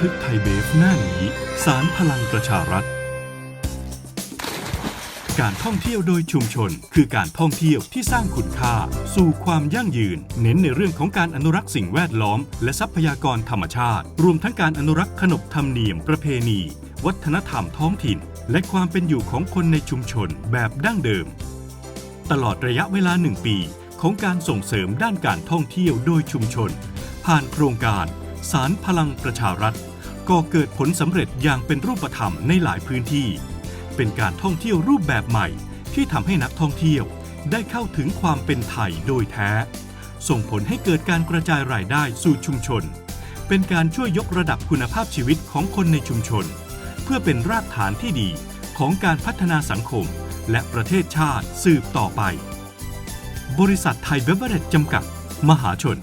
ทึกไทยเบฟหน้านี้ สารพลังประชารัฐ การท่องเที่ยวโดยชุมชน คือการท่องเที่ยวที่สร้างคุณค่า สู่ความยั่งยืน เน้นในเรื่องของการอนุรักษ์สิ่งแวดล้อม และทรัพยากรธรรมชาติ รวมทั้งการอนุรักษ์ขนบธรรมเนียมประเพณี วัฒนธรรมท้องถิ่น และความเป็นอยู่ของคนในชุมชนแบบดั้งเดิม ตลอดระยะเวลาหนึ่งปี ของการส่งเสริมด้านการท่องเที่ยวโดยชุมชน ผ่านโครงการสารพลังประชารัฐ ก่อเกิดผลสำเร็จอย่างเป็นรูปธรรมในหลายพื้นที่ เป็นการท่องเที่ยวรูปแบบใหม่ ที่ทำให้นักท่องเที่ยวได้เข้าถึงความเป็นไทยโดยแท้ ส่งผลให้เกิดการกระจายรายได้สู่ชุมชน เป็นการช่วยยกระดับคุณภาพชีวิตของคนในชุมชน เพื่อเป็นรากฐานที่ดีของการพัฒนาสังคม และประเทศชาติสืบต่อไป บริษัทไทยเบเวอเรจจำกัด มหาชน